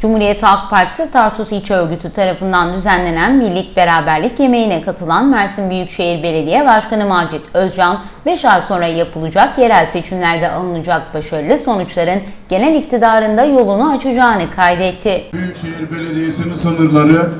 Cumhuriyet Halk Partisi Tarsus İlçe Örgütü tarafından düzenlenen birlik beraberlik yemeğine katılan Mersin Büyükşehir Belediye Başkanı Macit Özcan, 5 ay sonra yapılacak yerel seçimlerde alınacak başarılı sonuçların genel iktidarında yolunu açacağını kaydetti. Büyükşehir Belediyesi'nin sınırları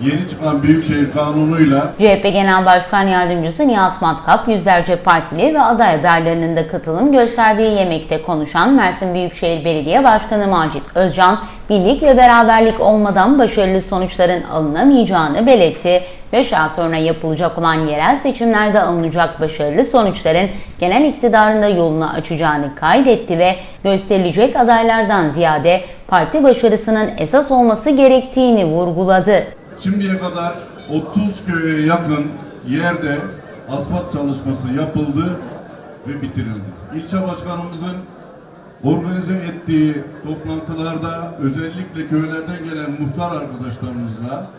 yeni çıkan Büyükşehir Kanunu'yla CHP Genel Başkan Yardımcısı Nihat Matkap, yüzlerce partili ve aday adaylarının da katılım gösterdiği yemekte konuşan Mersin Büyükşehir Belediye Başkanı Macit Özcan, birlik ve beraberlik olmadan başarılı sonuçların alınamayacağını belirtti. 5 ay sonra yapılacak olan yerel seçimlerde alınacak başarılı sonuçların genel iktidarında yolunu açacağını kaydetti ve gösterilecek adaylardan ziyade parti başarısının esas olması gerektiğini vurguladı. şimdiye kadar 30 köye yakın yerde asfalt çalışması yapıldı ve bitirildi. İlçe başkanımızın organize ettiği toplantılarda özellikle köylerden gelen muhtar arkadaşlarımızla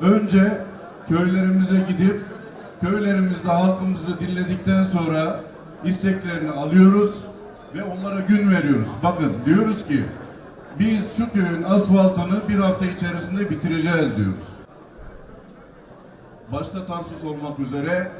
önce köylerimize gidip köylerimizde halkımızı dinledikten sonra isteklerini alıyoruz ve onlara gün veriyoruz. Bakın diyoruz ki biz şu köyün asfaltını bir hafta içerisinde bitireceğiz diyoruz. Başta Tarsus olmak üzere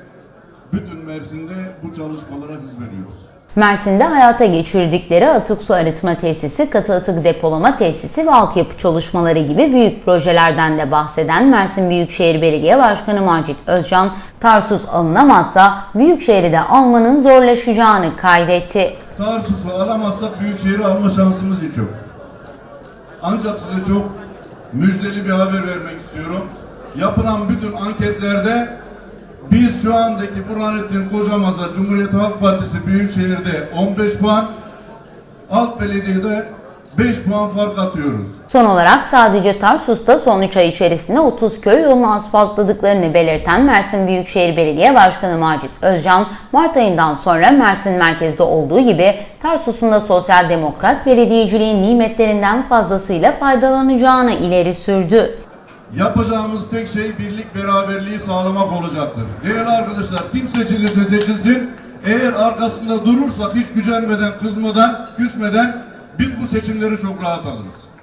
bütün Mersin'de bu çalışmalara hız veriyoruz. Mersin'de hayata geçirdikleri atık su arıtma tesisi, katı atık depolama tesisi ve altyapı çalışmaları gibi büyük projelerden de bahseden Mersin Büyükşehir Belediye Başkanı Macit Özcan, Tarsus alınamazsa Büyükşehir'i de almanın zorlaşacağını kaydetti. Tarsus'u alamazsak Büyükşehir'i alma şansımız hiç yok. Ancak size çok müjdeli bir haber vermek istiyorum. Yapılan bütün anketlerde biz şu andaki Burhanettin Kocamaz'a Cumhuriyet Halk Partisi Büyükşehir'de 15 puan, alt belediyede 5 puan fark atıyoruz. Son olarak sadece Tarsus'ta son 3 ay içerisinde 30 köy yolunu asfaltladıklarını belirten Mersin Büyükşehir Belediye Başkanı Macit Özcan, Mart ayından sonra Mersin merkezde olduğu gibi Tarsus'un da sosyal demokrat belediyeciliğin nimetlerinden fazlasıyla faydalanacağını ileri sürdü. Yapacağımız tek şey birlik beraberliği sağlamak olacaktır. Değerli arkadaşlar kim seçilirse seçilsin eğer arkasında durursak hiç gücenmeden, kızmadan, küsmeden biz bu seçimleri çok rahat alırız.